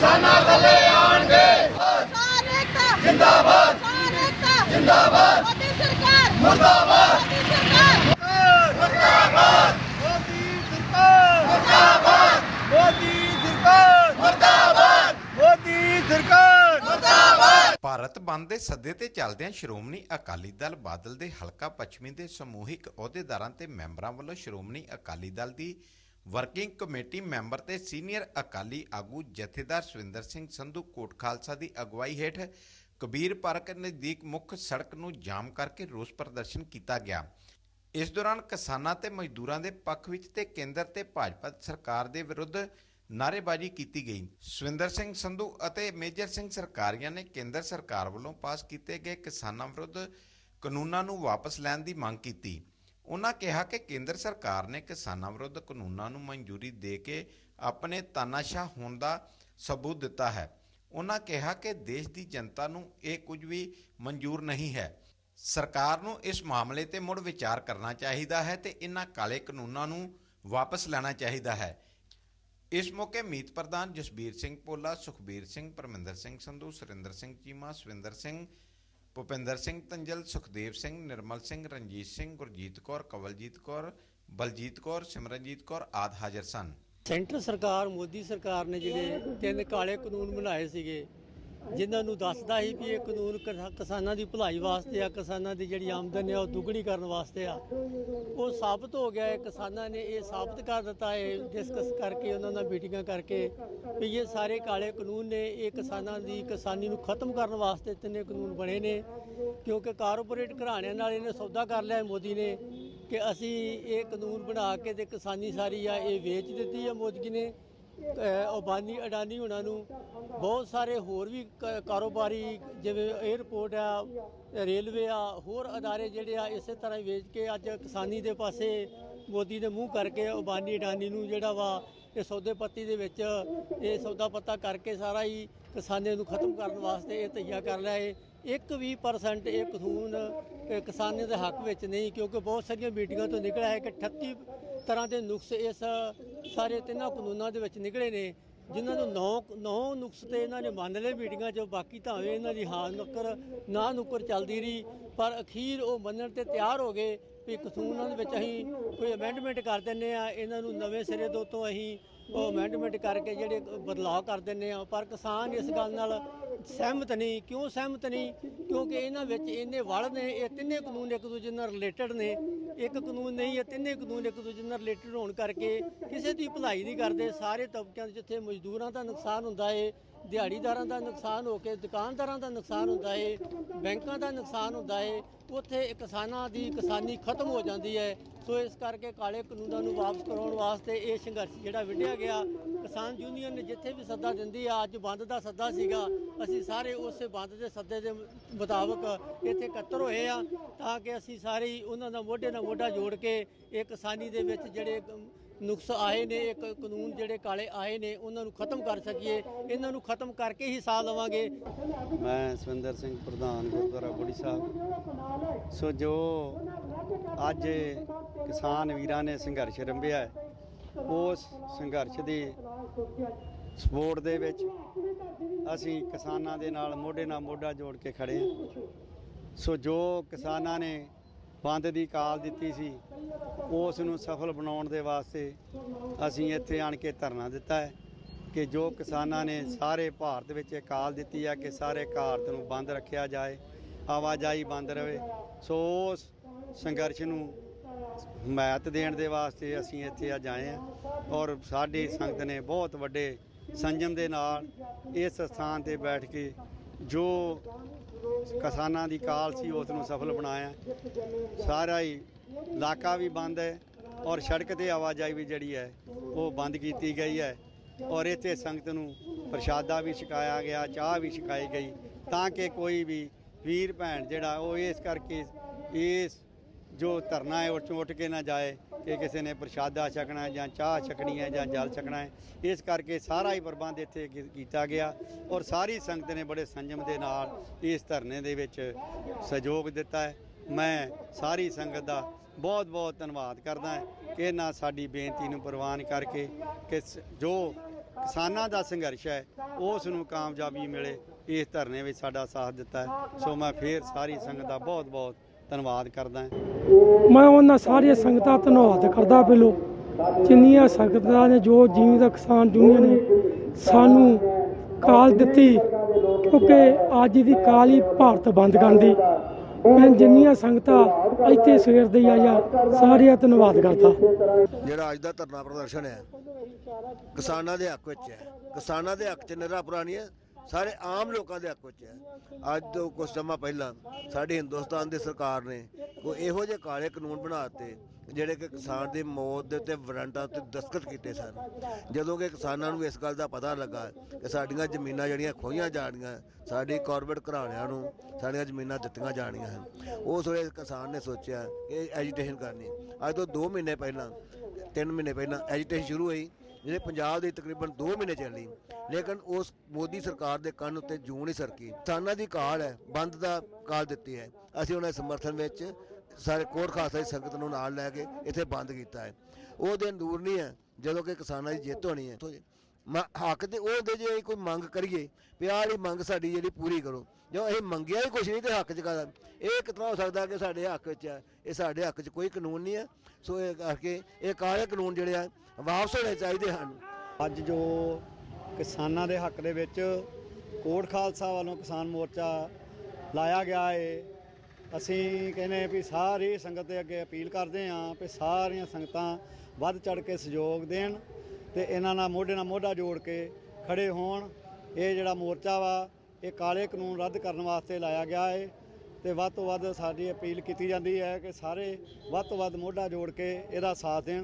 ਕਿਸਾਨਾਂ ਥੱਲੇ ਆਣਗੇ ਸਾਰੇ ਕਾ ਜਿੰਦਾਬਾਦ। ਸਾਰੇ ਕਾ ਜਿੰਦਾਬਾਦ। ਮੋਦੀ ਸਰਕਾਰ। ਮੁਰਦਾਬਾਦ। ਮੋਦੀ ਸਰਕਾਰ। ਮੁਰਦਾਬਾਦ। ਮੋਦੀ ਸਰਕਾਰ। ਮੁਰਦਾਬਾਦ। ਮੋਦੀ ਸਰਕਾਰ। ਮੁਰਦਾਬਾਦ। ਮੋਦੀ ਸਰਕਾਰ। ਮੁਰਦਾਬਾਦ। ਭਾਰਤ ਬੰਦ ਦੇ ਸੱਦੇ ਤੇ ਚੱਲਦਿਆਂ ਸ਼੍ਰੋਮਣੀ ਅਕਾਲੀ ਦਲ ਬਾਦਲ ਦੇ ਹਲਕਾ ਪੱਛਮੀ ਦੇ ਸਮੂਹਿਕ ਅਹੁਦੇਦਾਰਾਂ ਤੇ ਮੈਂਬਰਾਂ ਵੱਲੋਂ ਸ਼੍ਰੋਮਣੀ ਅਕਾਲੀ ਦਲ ਦੀ ਵਰਕਿੰਗ ਕਮੇਟੀ ਮੈਂਬਰ ਤੇ ਸੀਨੀਅਰ ਅਕਾਲੀ ਆਗੂ ਜਥੇਦਾਰ ਸੁਰਿੰਦਰ ਸਿੰਘ ਸੰਧੂ ਕੋਟ ਖਾਲਸਾ ਦੀ ਅਗਵਾਈ ਹੇਠ ਕਬੀਰ ਪਾਰਕ ਨਜ਼ਦੀਕ ਮੁੱਖ ਸੜਕ ਨੂੰ ਜਾਮ ਕਰਕੇ ਰੋਸ ਪ੍ਰਦਰਸ਼ਨ ਕੀਤਾ ਗਿਆ। ਇਸ ਦੌਰਾਨ ਕਿਸਾਨਾਂ ਤੇ ਮਜ਼ਦੂਰਾਂ ਦੇ ਪੱਖ ਵਿੱਚ ਤੇ ਕੇਂਦਰ ਤੇ ਭਾਜਪਾ ਸਰਕਾਰ ਦੇ ਵਿਰੁੱਧ ਨਾਅਰੇਬਾਜ਼ੀ ਕੀਤੀ ਗਈ। ਸੁਰਿੰਦਰ ਸਿੰਘ ਸੰਧੂ ਅਤੇ ਮੇਜਰ ਸਿੰਘ ਸਰਕਾਰੀਆ ਨੇ ਕੇਂਦਰ ਸਰਕਾਰ ਵੱਲੋਂ ਪਾਸ ਕੀਤੇ ਗਏ ਕਿਸਾਨਾਂ ਵਿਰੁੱਧ ਕਾਨੂੰਨਾਂ ਨੂੰ ਵਾਪਸ ਲੈਣ ਦੀ ਮੰਗ ਕੀਤੀ। ਉਹਨਾਂ ਕਿਹਾ ਕਿ ਕੇਂਦਰ ਸਰਕਾਰ ਨੇ ਕਿਸਾਨਾਂ ਵਿਰੁੱਧ ਕਾਨੂੰਨਾਂ ਨੂੰ ਮਨਜ਼ੂਰੀ ਦੇ ਕੇ ਆਪਣੇ ਤਾਨਾਸ਼ਾਹ ਹੋਣ ਦਾ ਸਬੂਤ ਦਿੱਤਾ ਹੈ। ਉਹਨਾਂ ਕਿਹਾ ਕਿ ਦੇਸ਼ ਦੀ ਜਨਤਾ ਨੂੰ ਇਹ ਕੁਝ ਵੀ ਮਨਜ਼ੂਰ ਨਹੀਂ ਹੈ। ਸਰਕਾਰ ਨੂੰ ਇਸ ਮਾਮਲੇ ਤੇ ਮੁੜ ਵਿਚਾਰ ਕਰਨਾ ਚਾਹੀਦਾ ਹੈ ਤੇ ਇਹਨਾਂ ਕਾਲੇ ਕਾਨੂੰਨਾਂ ਨੂੰ ਵਾਪਸ ਲੈਣਾ ਚਾਹੀਦਾ ਹੈ। ਇਸ ਮੌਕੇ ਮੀਤ ਪ੍ਰਧਾਨ ਜਸਬੀਰ ਸਿੰਘ ਪੋਲਾ ਸੁਖਬੀਰ ਸਿੰਘ, ਪਰਮਿੰਦਰ ਸਿੰਘ ਸੰਧੂ, ਸੁਰਿੰਦਰ ਸਿੰਘ ਚੀਮਾ, ਸਵਿੰਦਰ ਸਿੰਘ ਭੁਪਿੰਦਰ ਸਿੰਘ ਤੰਜਲ, ਸੁਖਦੇਵ ਸਿੰਘ, ਨਿਰਮਲ ਸਿੰਘ, ਰਣਜੀਤ ਸਿੰਘ, ਗੁਰਜੀਤ ਕੌਰ, ਕਵਲਜੀਤ ਕੌਰ, ਬਲਜੀਤ ਕੌਰ, ਸਿਮਰਨਜੀਤ ਕੌਰ ਆਦ ਹਾਜ਼ਰ ਸਨ। ਸੈਂਟਰ ਸਰਕਾਰ, ਮੋਦੀ ਸਰਕਾਰ ਨੇ ਜਿਹੜੇ ਤਿੰਨ ਕਾਲੇ ਕਾਨੂੰਨ ਬਣਾਏ ਸੀਗੇ ਜਿਨ੍ਹਾਂ ਨੂੰ ਦੱਸਦਾ ਸੀ ਵੀ ਇਹ ਕਾਨੂੰਨ ਕਿਸਾ- ਕਿਸਾਨਾਂ ਦੀ ਭਲਾਈ ਵਾਸਤੇ ਆ, ਕਿਸਾਨਾਂ ਦੀ ਜਿਹੜੀ ਆਮਦਨ ਹੈ ਉਹ ਦੁੱਗਣੀ ਕਰਨ ਵਾਸਤੇ ਆ। ਉਹ ਸਾਬਤ ਹੋ ਗਿਆ ਹੈ ਕਿਸਾਨਾਂ ਨੇ ਇਹ ਸਾਬਤ ਕਰ ਦਿੱਤਾ ਹੈ ਡਿਸਕਸ ਕਰਕੇ ਉਹਨਾਂ ਨਾਲ ਮੀਟਿੰਗਾਂ ਕਰਕੇ ਵੀ ਇਹ ਸਾਰੇ ਕਾਲੇ ਕਾਨੂੰਨ ਨੇ, ਇਹ ਕਿਸਾਨਾਂ ਦੀ ਕਿਸਾਨੀ ਨੂੰ ਖਤਮ ਕਰਨ ਵਾਸਤੇ ਤਿੰਨੇ ਕਾਨੂੰਨ ਬਣੇ ਨੇ, ਕਿਉਂਕਿ ਕਾਰਪੋਰੇਟ ਘਰਾਣਿਆਂ ਨਾਲ ਇਹਨੇ ਸੌਦਾ ਕਰ ਲਿਆ ਹੈ ਮੋਦੀ ਨੇ ਕਿ ਅਸੀਂ ਇਹ ਕਾਨੂੰਨ ਬਣਾ ਕੇ ਤੇ ਕਿਸਾਨੀ ਸਾਰੀ ਆ, ਇਹ ਵੇਚ ਦਿੱਤੀ ਹੈ ਮੋਦੀ ਨੇ। ਅਬਾਨੀ, ਅਡਾਨੀ ਉਹਨਾਂ ਨੂੰ ਬਹੁਤ ਸਾਰੇ ਹੋਰ ਵੀ ਕ- ਕਾਰੋਬਾਰੀ ਜਿਵੇਂ 에ਅਰਪੋਰਟ ਆ ਰੇਲਵੇ ਆ, ਹੋਰ ਅਦਾਰੇ ਜਿਹੜੇ ਆ, ਇਸੇ ਤਰ੍ਹਾਂ ਹੀ ਵੇਚ ਕੇ ਅੱਜ ਕਿਸਾਨੀ ਦੇ ਪਾਸੇ ਮੋਦੀ ਨੇ ਮੂੰਹ ਕਰਕੇ ਅਬਾਨੀ, ਅਡਾਨੀ ਨੂੰ ਜਿਹੜਾ ਵਾ, ਇਹ ਸੌਦੇ ਪੱਤੀ ਦੇ ਵਿੱਚ ਇਹ ਸੌਦਾ ਪੱਤਾ ਕਰਕੇ ਸਾਰਾ ਹੀ ਕਿਸਾਨੇ ਨੂੰ ਖਤਮ ਕਰਨ ਵਾਸਤੇ ਇਹ ਤਈਆ ਕਰ ਲਿਆ ਹੈ ਇੱਕ ਵੀ ਪਰਸੈਂਟ ਇਹ ਕਾਨੂੰਨ ਇਹ ਕਿਸਾਨਾਂ ਦੇ ਹੱਕ ਵਿੱਚ ਨਹੀਂ, ਕਿਉਂਕਿ ਬਹੁਤ ਸਾਰੀਆਂ ਮੀਟਿੰਗਾਂ ਤੋਂ ਨਿਕਲਿਆ ਹੈ ਕਿ 38 ਤਰ੍ਹਾਂ ਦੇ ਨੁਕਸ ਇਸ ਸਾਰੇ ਤਿੰਨਾਂ ਕਾਨੂੰਨਾਂ ਦੇ ਵਿੱਚ ਨਿਕਲੇ ਨੇ, ਜਿਨ੍ਹਾਂ ਨੂੰ ਨੌ ਨੌ ਨੁਕਸ ਤੇ ਇਹਨਾਂ ਨੇ ਮੰਨ ਲਏ ਮੀਟਿੰਗਾਂ 'ਚ, ਬਾਕੀ ਭਾਵੇਂ ਇਹਨਾਂ ਦੀ ਹਾਂ ਨੁੱਕਰ, ਨਾ ਨੁੱਕਰ ਚੱਲਦੀ ਰਹੀ, ਪਰ ਅਖੀਰ ਉਹ ਮੰਨਣ ਤੇ ਤਿਆਰ ਹੋ ਗਏ ਵੀ ਕਾਨੂੰਨਾਂ ਦੇ ਵਿੱਚ ਅਸੀਂ ਕੋਈ ਅਮੈਂਡਮੈਂਟ ਕਰ ਦਿੰਨੇ ਆ ਇਹਨਾਂ ਨੂੰ ਨਵੇਂ ਸਿਰੇ ਤੋਂ ਤੋਂ ਅਸੀਂ ਉਹ ਅਮੈਂਡਮੈਂਟ ਕਰਕੇ ਜਿਹੜੇ ਬਦਲਾਅ ਕਰ ਦਿੰਨੇ ਆ ਪਰ ਕਿਸਾਨ ਇਸ ਗੱਲ ਨਾਲ ਸਹਿਮਤ ਨਹੀਂ। ਕਿਉਂ ਸਹਿਮਤ ਨਹੀਂ? ਕਿਉਂਕਿ ਇਹਨਾਂ ਵਿੱਚ ਇੰਨੇ ਵਲ ਨੇ, ਇਹ ਤਿੰਨੇ ਕਾਨੂੰਨ ਇੱਕ ਦੂਜੇ ਨਾਲ ਰਿਲੇਟਡ ਨੇ। ਇੱਕ ਕਾਨੂੰਨ ਨਹੀਂ, ਇਹ ਤਿੰਨੇ ਕਾਨੂੰਨ ਇੱਕ ਦੂਜੇ ਨਾਲ ਰਿਲੇਟਡ ਹੋਣ ਕਰਕੇ ਕਿਸੇ ਦੀ ਭਲਾਈ ਨਹੀਂ ਕਰਦੇ। ਸਾਰੇ ਤਬਕਿਆਂ ਦੇ ਜਿੱਥੇ ਮਜ਼ਦੂਰਾਂ ਦਾ ਨੁਕਸਾਨ ਹੁੰਦਾ ਏ ਦਿਹਾੜੀਦਾਰਾਂ ਦਾ ਨੁਕਸਾਨ ਹੋ ਕੇ, ਦੁਕਾਨਦਾਰਾਂ ਦਾ ਨੁਕਸਾਨ ਹੁੰਦਾ ਹੈ ਬੈਂਕਾਂ ਦਾ ਨੁਕਸਾਨ ਹੁੰਦਾ ਹੈ ਉੱਥੇ ਕਿਸਾਨਾਂ ਦੀ ਕਿਸਾਨੀ ਖਤਮ ਹੋ ਜਾਂਦੀ ਹੈ ਸੋ ਇਸ ਕਰਕੇ ਕਾਲੇ ਕਾਨੂੰਨਾਂ ਨੂੰ ਵਾਪਸ ਕਰਾਉਣ ਵਾਸਤੇ ਇਹ ਸੰਘਰਸ਼ ਜਿਹੜਾ ਵਿੱਢਿਆ ਗਿਆ। ਕਿਸਾਨ ਯੂਨੀਅਨ ਨੇ ਜਿੱਥੇ ਵੀ ਸੱਦਾ ਦਿੰਦੀ ਆ, ਅੱਜ ਬੰਦ ਦਾ ਸੱਦਾ ਸੀਗਾ। ਅਸੀਂ ਸਾਰੇ ਉਸੇ ਬੰਦ ਦੇ ਸੱਦੇ ਦੇ ਮੁਤਾਬਕ ਇੱਥੇ ਇਕੱਤਰ ਹੋਏ ਆ, ਤਾਂ ਕਿ ਅਸੀਂ ਸਾਰੇ ਉਹਨਾਂ ਦਾ ਮੋਢੇ ਨਾਲ ਮੋਢਾ ਜੋੜ ਕੇ ਇਹ ਕਿਸਾਨੀ ਦੇ ਵਿੱਚ ਜਿਹੜੇ ਨੁਕਸ ਆਏ ਨੇ ਇੱਕ ਕਾਨੂੰਨ ਜਿਹੜੇ ਕਾਲੇ ਆਏ ਨੇ ਉਹਨਾਂ ਨੂੰ ਖਤਮ ਕਰ ਸਕੀਏ ਇਹਨਾਂ ਨੂੰ ਖਤਮ ਕਰਕੇ ਹੀ ਸਾਹ ਲਵਾਂਗੇ ਮੈਂ ਸਵਿੰਦਰ ਸਿੰਘ ਪ੍ਰਧਾਨ ਗੁਰਦੁਆਰਾ ਬੁੜੀ ਸਾਹਿਬ। ਸੋ ਜੋ ਅੱਜ ਕਿਸਾਨ ਵੀਰਾਂ ਨੇ ਸੰਘਰਸ਼ ਰੰਭਿਆ ਹੈ, ਉਸ ਸੰਘਰਸ਼ ਦੀ ਸਪੋਰਟ ਦੇ ਵਿੱਚ ਅਸੀਂ ਕਿਸਾਨਾਂ ਦੇ ਨਾਲ ਮੋਢੇ ਨਾਲ ਮੋਢਾ ਜੋੜ ਕੇ ਖੜੇ ਹਾਂ। ਸੋ ਜੋ ਕਿਸਾਨਾਂ ਨੇ ਬੰਦ ਦੀ ਕਾਲ ਦਿੱਤੀ ਸੀ। ਉਸ ਨੂੰ ਸਫਲ ਬਣਾਉਣ ਦੇ ਵਾਸਤੇ ਅਸੀਂ ਇੱਥੇ ਆਣ ਕੇ ਧਰਨਾ ਦਿੱਤਾ ਹੈ ਕਿ ਜੋ ਕਿਸਾਨਾਂ ਨੇ ਸਾਰੇ ਭਾਰਤ ਵਿੱਚ ਇਹ ਕਾਲ ਦਿੱਤੀ ਹੈ ਕਿ ਸਾਰੇ ਭਾਰਤ ਨੂੰ ਬੰਦ ਰੱਖਿਆ ਜਾਏ, ਆਵਾਜਾਈ ਬੰਦ ਰਵੇ। ਸੋ ਉਸ ਸੰਘਰਸ਼ ਨੂੰ ਹਮਾਇਤ ਦੇਣ ਦੇ ਵਾਸਤੇ ਅਸੀਂ ਇੱਥੇ ਅੱਜ ਆਏ ਹਾਂ ਔਰ ਸਾਡੀ ਸੰਗਤ ਨੇ ਬਹੁਤ ਵੱਡੇ ਸੰਜਮ ਦੇ ਨਾਲ ਇਸ ਸਥਾਨ ਤੇ ਬੈਠ ਕੇ ਜੋ ਕਿਸਾਨਾਂ ਦੀ ਕਾਲ ਸੀ, ਉਸ ਨੂੰ ਸਫਲ ਬਣਾਇਆ। ਸਾਰਾ ਹੀ ਇਲਾਕਾ ਵੀ ਬੰਦ ਹੈ ਔਰ ਸੜਕ ਤੇ ਆਵਾਜਾਈ ਵੀ ਜਿਹੜੀ ਹੈ, ਉਹ ਬੰਦ ਕੀਤੀ ਗਈ ਹੈ। ਔਰ ਇੱਥੇ ਸੰਗਤ ਨੂੰ ਪ੍ਰਸ਼ਾਦਾ ਵੀ ਛਕਾਇਆ ਗਿਆ, ਚਾਹ ਵੀ ਛਕਾਈ ਗਈ ਤਾਂ ਕਿ ਕੋਈ ਵੀ ਵੀਰ ਭੈਣ ਜਿਹੜਾ, ਉਹ ਇਸ ਕਰਕੇ ਇਸ ਜੋ ਧਰਨਾ ਹੈ, ਉਹ ਉੱਠ ਕੇ ਨਾ ਜਾਏ। ਕਿ ਕਿਸੇ ਨੇ ਪ੍ਰਸ਼ਾਦਾ ਛਕਣਾ ਹੈ ਜਾਂ ਚਾਹ ਛਕਣੀ ਹੈ ਜਾਂ ਜਲ ਛਕਣਾ ਹੈ, ਇਸ ਕਰਕੇ ਸਾਰਾ ਹੀ ਪ੍ਰਬੰਧ ਇੱਥੇ ਕੀ- ਕੀਤਾ ਗਿਆ ਔਰ ਸਾਰੀ ਸੰਗਤ ਨੇ ਬੜੇ ਸੰਜਮ ਦੇ ਨਾਲ ਇਸ ਧਰਨੇ ਦੇ ਵਿੱਚ ਸਹਿਯੋਗ ਦਿੱਤਾ ਹੈ। ਮੈਂ ਸਾਰੀ ਸੰਗਤ ਦਾ ਬਹੁਤ ਬਹੁਤ ਧੰਨਵਾਦ ਕਰਦਾ ਹਾਂ ਕਿ ਇਹਨਾਂ ਸਾਡੀ ਬੇਨਤੀ ਨੂੰ ਪ੍ਰਵਾਨ ਕਰਕੇ ਕਿ ਸ- ਜੋ ਕਿਸਾਨਾਂ ਦਾ ਸੰਘਰਸ਼ ਹੈ, ਉਸ ਨੂੰ ਕਾਮਯਾਬੀ ਮਿਲੇ, ਇਸ ਧਰਨੇ ਵਿੱਚ ਸਾਡਾ ਸਾਥ ਦਿੱਤਾ ਹੈ। ਸੋ ਮੈਂ ਫੇਰ ਸਾਰੀ ਸੰਗਤ ਦਾ ਬਹੁਤ ਬਹੁਤ ਧੰਨਵਾਦ ਕਰਦਾ ਮੈਂ ਉਹਨਾਂ ਸਾਰੀਆਂ ਸੰਗਤਾਂ ਦਾ ਧੰਨਵਾਦ ਕਰਦਾ ਪਹਿਲੋਂ। ਜਿੰਨੀਆਂ ਸੰਗਤਾਂ ਨੇ ਜੋ ਜੀਵਨ ਕਿਸਾਨ ਯੂਨੀਅਨ ਨੇ ਸਾਨੂੰ ਕਾਲ ਦਿੱਤੀ ਕਿਉਂਕਿ ਅੱਜ ਦੀ ਕਾਲ ਹੀ ਭਾਰਤ ਬੰਦ ਕਰਨ ਦੀ। ਮੈਂ ਜਿੰਨੀਆਂ ਸੰਗਤਾਂ ਇੱਥੇ ਸਵੇਰ ਦੇ ਆਇਆ ਸਾਰਿਆਂ ਦਾ ਧੰਨਵਾਦ ਕਰਦਾ। ਜਿਹੜਾ ਅੱਜ ਦਾ ਧਰਨਾ ਪ੍ਰਦਰਸ਼ਨ ਹੈ ਕਿਸਾਨਾਂ ਦੇ ਹੱਕ ਵਿੱਚ ਹੈ। ਕਿਸਾਨਾਂ ਦੇ ਹੱਕ 'ਚ ਨਿਹਰਾ ਪੁਰਾਣੀ ਹੈ ਸਾਰੇ ਆਮ ਲੋਕਾਂ ਦੇ ਹੱਕ ਵਿੱਚ ਹੈ। ਅੱਜ ਤੋਂ ਕੁਝ ਸਮਾਂ ਪਹਿਲਾਂ ਸਾਡੀ ਹਿੰਦੁਸਤਾਨ ਦੀ ਸਰਕਾਰ ਨੇ ਕੋਈ ਇਹੋ ਜਿਹੇ ਕਾਲੇ ਕਾਨੂੰਨ ਬਣਾ ਦਿੱਤੇ, ਜਿਹੜੇ ਕਿ ਕਿਸਾਨ ਦੀ ਮੌਤ ਦੇ ਉੱਤੇ ਵਾਰੰਟਾਂ ਉੱਤੇ ਦਸਤਖਤ ਕੀਤੇ ਸਨ। ਜਦੋਂ ਕਿ ਕਿਸਾਨਾਂ ਨੂੰ ਇਸ ਗੱਲ ਦਾ ਪਤਾ ਲੱਗਾ ਕਿ ਸਾਡੀਆਂ ਜ਼ਮੀਨਾਂ ਜਿਹੜੀਆਂ ਖੋਈਆਂ ਜਾਣੀਆਂ ਸਾਡੀ ਕਾਰਪੋਰੇਟ ਘਰਾਣਿਆਂ ਨੂੰ ਸਾਡੀਆਂ ਜ਼ਮੀਨਾਂ ਦਿੱਤੀਆਂ ਜਾਣੀਆਂ ਹਨ। ਉਸ ਵੇਲੇ ਕਿਸਾਨ ਨੇ ਸੋਚਿਆ ਕਿ ਐਜੀਟੇਸ਼ਨ ਕਰਨੀ। ਅੱਜ ਤੋਂ 2 ਮਹੀਨੇ ਪਹਿਲਾਂ 3 ਮਹੀਨੇ ਪਹਿਲਾਂ ਐਜੀਟੇਸ਼ਨ ਸ਼ੁਰੂ ਹੋਈ। ਜਿਹੜੇ ਪੰਜਾਬ ਦੀ ਤਕਰੀਬਨ 2 ਮਹੀਨੇ ਚੱਲੀ। ਲੇਕਿਨ ਉਸ ਮੋਦੀ ਸਰਕਾਰ ਦੇ ਕੰਨ ਉੱਤੇ ਜੂੰ ਨਹੀਂ ਸਰਕੀ। ਕਿਸਾਨਾਂ ਦੀ ਕਾਲ ਹੈ, ਬੰਦ ਦਾ ਕਾਲ ਦਿੱਤੀ ਹੈ। ਅਸੀਂ ਉਹਨਾਂ ਦੇ ਸਮਰਥਨ ਵਿੱਚ ਸਾਰੇ ਕੋਟ ਖਾਲਸਾ ਦੀ ਸੰਗਤ ਨੂੰ ਨਾਲ ਲੈ ਕੇ ਇੱਥੇ ਬੰਦ ਕੀਤਾ ਹੈ। ਉਹ ਦਿਨ ਦੂਰ ਨਹੀਂ ਹੈ, ਜਦੋਂ ਕਿ ਕਿਸਾਨਾਂ ਦੀ ਜਿੱਤ ਹੋਣੀ ਹੈ। ਮ- ਹੱਕ ਤੇ ਉਹ ਹੁੰਦੇ ਜੇ ਅਸੀਂ ਕੋਈ ਮੰਗ ਕਰੀਏ ਵੀ ਆਹ ਵਾਲੀ ਮੰਗ ਸਾਡੀ ਜਿਹੜੀ ਪੂਰੀ ਕਰੋ। ਜੋ ਅਸੀਂ ਮੰਗਿਆ ਹੀ ਕੁਛ ਨਹੀਂ ਤੇ ਹੱਕ ਚ ਕਾਹਦਾ? ਇਹ ਕਿਤਨਾ ਹੋ ਸਕਦਾ ਕਿ ਸਾਡੇ ਹੱਕ ਵਿੱਚ ਹੈ ਇਹ ਸਾਡੇ ਹੱਕ 'ਚ ਕੋਈ ਕਾਨੂੰਨ ਨਹੀਂ ਹੈ ਸੋ ਇਹ ਕਰਕੇ ਇਹ ਕਾਲੇ ਕਾਨੂੰਨ ਜਿਹੜੇ ਆ, ਵਾਪਸ ਹੋਣੇ ਚਾਹੀਦੇ ਹਨ। ਅੱਜ ਜੋ ਕਿਸਾਨਾਂ ਦੇ ਹੱਕ ਦੇ ਵਿੱਚ ਕੋਟ ਖਾਲਸਾ ਵੱਲੋਂ ਕਿਸਾਨ ਮੋਰਚਾ ਲਾਇਆ ਗਿਆ ਏ, ਅਸੀਂ ਕਹਿੰਦੇ ਵੀ ਸਾਰੀ ਸੰਗਤ ਦੇ ਅੱਗੇ ਅਪੀਲ ਕਰਦੇ ਹਾਂ ਵੀ ਸਾਰੀਆਂ ਸੰਗਤਾਂ ਵੱਧ ਚੜ ਕੇ ਸਹਿਯੋਗ ਦੇਣ। ਤੇ ਇਹਨਾਂ ਨਾਲ ਮੋਢੇ ਨਾਲ ਮੋਢਾ ਜੋੜ ਕੇ ਖੜੇ ਹੋਣ। ਇਹ ਜਿਹੜਾ ਮੋਰਚਾ ਵਾ, ਇਹ ਕਾਲੇ ਕਾਨੂੰਨ ਰੱਦ ਕਰਨ ਵਾਸਤੇ ਲਾਇਆ ਗਿਆ ਹੈ ਤੇ ਵੱਧ ਤੋਂ ਵੱਧ ਸਾਡੀ ਅਪੀਲ ਕੀਤੀ ਜਾਂਦੀ ਹੈ ਕਿ ਸਾਰੇ ਵੱਧ ਤੋਂ ਵੱਧ ਮੋਢਾ ਜੋੜ ਕੇ ਇਹਦਾ ਸਾਥ ਦੇਣ।